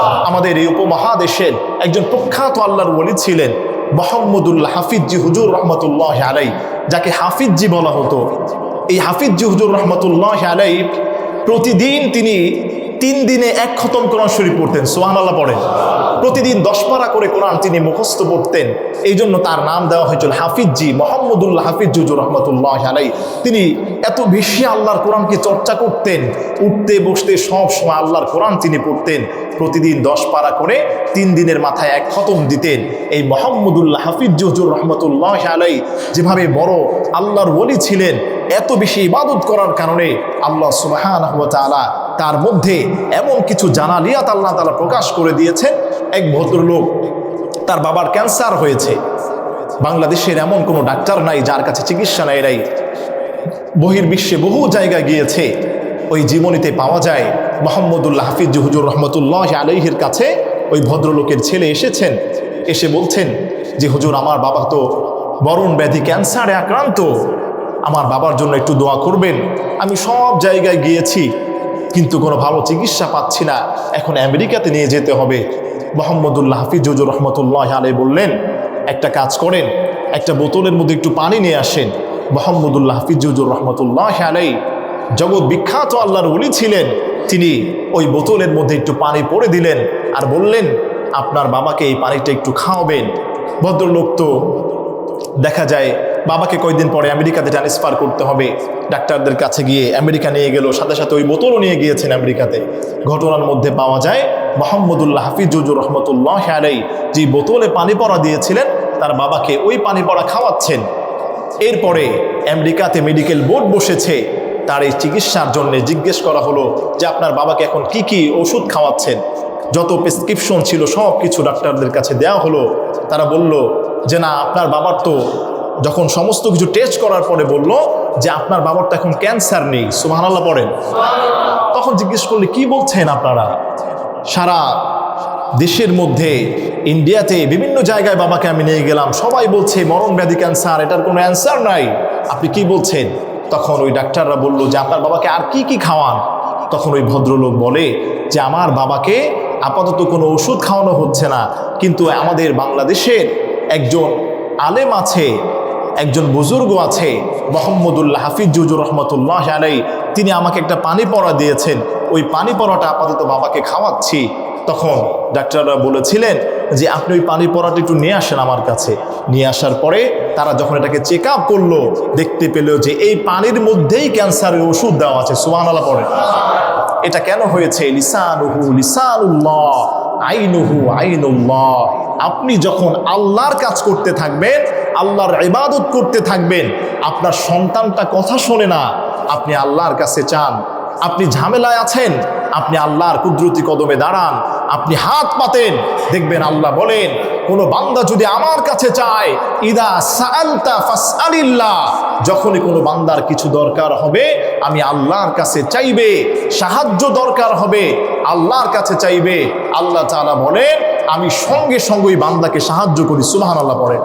আমাদের এই উপমহাদেশের একজন প্রখ্যাত আল্লাহর ওলি ছিলেন মোহাম্মদুল্লাহ হাফিজি হুজুর রহমতুল্লাহ আলাই যাকে হাফিজি বলা হতো। এই হাফিজি হুজুর রহমতুল্লাহ আলাই প্রতিদিন তিনি তিন দিনে এক খতম কোরআন শরীফ পড়তেন সোহান আল্লাহ পড়েন। প্রতিদিন দশ পারা করে কোরআন তিনি মুখস্থ পড়তেন। এই জন্য তার নাম দেওয়া হয়েছিল হাফিজি মোহাম্মদুল্লাহ হাফিজ হুজুর রহমতুল্লাহ আলাই তিনি এত বেশি আল্লাহর কোরআনকে চর্চা করতেন, উঠতে, বসতে সব সময় আল্লাহর কোরআন তিনি পড়তেন। প্রতিদিন দশ পারা করে তিন দিনের মাথায় এক খতম দিতেন। এই মোহাম্মদুল্লাহ হাফিজ হুজুর রহমতুল্লাহ আলাই যেভাবে বড় আল্লাহর বলি ছিলেন, এত বেশি ইবাদত করার কারণে আল্লাহ সুবাহান তার মধ্যে এমন কিছু জানা জানালিয়াত আল্লাহ তালা প্রকাশ করে দিয়েছেন। এক ভদ্রলোক, তার বাবার ক্যান্সার হয়েছে। বাংলাদেশের এমন কোনো ডাক্তার নাই যার কাছে চিকিৎসা নেয় নাই। বহির্বিশ্বে বহু জায়গায় গিয়েছে। ওই জীবনীতে পাওয়া যায় মোহাম্মদুল্লাহ হাফিজ হুজুর রহমতুল্লাহ আলহির কাছে ওই ভদ্রলোকের ছেলে এসেছেন। এসে বলছেন যে, হুজুর, আমার বাবা তো বরণ ব্যাধি ক্যান্সারে আক্রান্ত। আমার বাবার জন্য একটু দোয়া করবেন। আমি সব জায়গায় গিয়েছি। কিন্তু কোনো ভালো চিকিৎসা পাচ্ছি না। এখন আমেরিকাতে নিয়ে যেতে হবে। মোহাম্মদুল্লাহ হাফিজ হুজুর রহমতুল্লাহ আলাই বললেন, একটা কাজ করেন, একটা বোতলের মধ্যে একটু পানি নিয়ে আসেন। মোহাম্মদুল্লাহ হাফিজ হুজুর রহমতুল্লাহ আলাই জগৎ বিখ্যাত আল্লাহর উলি ছিলেন। তিনি ওই বোতলের মধ্যে একটু পানি পরে দিলেন আর বললেন, আপনার বাবাকে এই পানিটা একটু খাওয়াবেন। ভদ্রলোক তো দেখা যায় বাবাকে কয়েকদিন পরে আমেরিকাতে ট্রান্সফার করতে হবে। ডাক্তারদের কাছে গিয়ে আমেরিকা নিয়ে গেল, সাথে সাথে ওই বোতলও নিয়ে গিয়েছেন আমেরিকাতে। ঘটনার মধ্যে পাওয়া যায়, মোহাম্মদুল্লাহ হাফিজুর রহমতুল্লাহ আলাই যে বোতলে পানি পড়া দিয়েছিলেন, তার বাবাকে ওই পানি পড়া খাওয়াচ্ছেন। এরপরে আমেরিকাতে মেডিকেল বোর্ড বসেছে, তার এই চিকিৎসার জন্য জিজ্ঞেস করা হলো যে আপনার বাবাকে এখন কি কি ওষুধ খাওয়াচ্ছেন? যত প্রেসক্রিপশন ছিল সব কিছু ডাক্তারদের কাছে দেওয়া হলো। তারা বলল যে না, আপনার বাবার তো যখন সমস্ত কিছু টেস্ট করার পরে বলল যে আপনার বাবার তো এখন ক্যান্সার নেই, সুবহানাল্লাহ পড়েন। তখন জিজ্ঞেস করলে, কি বলছেন আপনারা? সারা দেশের মধ্যে ইন্ডিয়াতে বিভিন্ন জায়গায় বাবাকে আমি নিয়ে গেলাম। সবাই বলছে, মরণ ব্যাধি ক্যান্সার এটার কোনো অ্যান্সার নাই। আপনি কি বলছেন? তখন ওই ডাক্তাররা বলল যে, আপনার বাবাকে আর কি কি খাওয়ান? তখন ওই ভদ্রলোক বলে যে, আমার বাবাকে আপাতত কোনো ওষুধ খাওয়ানো হচ্ছে না। কিন্তু আমাদের বাংলাদেশের একজন আলেম আছে একজন বুজুর্গ আছে, মোহাম্মদুল্লাহ হাফিজ জুজুর রহমতুল্লাহ আলাই তিনি আমাকে একটা পানি পড়া দিয়েছেন। ওই পানি পড়াটা আপাতত বাবাকে খাওয়াচ্ছি। তখন ডাক্তাররা বলেছিলেন যে, আপনি ওই পানি পড়াটা একটু নিয়ে আসেন আমার কাছে। নিয়ে আসার পরে তারা যখন এটাকে চেক আপ করল, দেখতে পেল যে, এই পানির মধ্যেই ক্যান্সারের ওষুধ দেওয়া আছে। সুবাহ পড়ে এটা কেন হয়েছে? লিসানুহু লিসানুল্লাহ। আইনুহু, আইনুল্লাহ। আপনি যখন আল্লাহর কাজ করতে থাকবেন, আল্লাহর ইবাদত করতে থাকবেন, আপনার সন্তানটা কথা শোনে না, আপনি আল্লাহর কাছে চান। আপনি ঝামেলায় আছেন, আপনি আল্লাহর কুদরতি কদমে দাঁড়ান, আপনি হাত পাতেন, দেখবেন আল্লাহ বলেন, কোন বান্দা যদি আমার কাছে চায়, ইদা সাআলতা ফাসআলিল্লাহ যখনই কোনো বান্দার কিছু দরকার হবে, আমি আল্লাহর কাছে চাইবে, সাহায্য দরকার হবে, আল্লাহর কাছে চাইবে, আল্লাহ তালা বলেন, আমি সঙ্গে সঙ্গে ওই বান্দাকে সাহায্য করি, সুবহানাল্লাহ পড়ে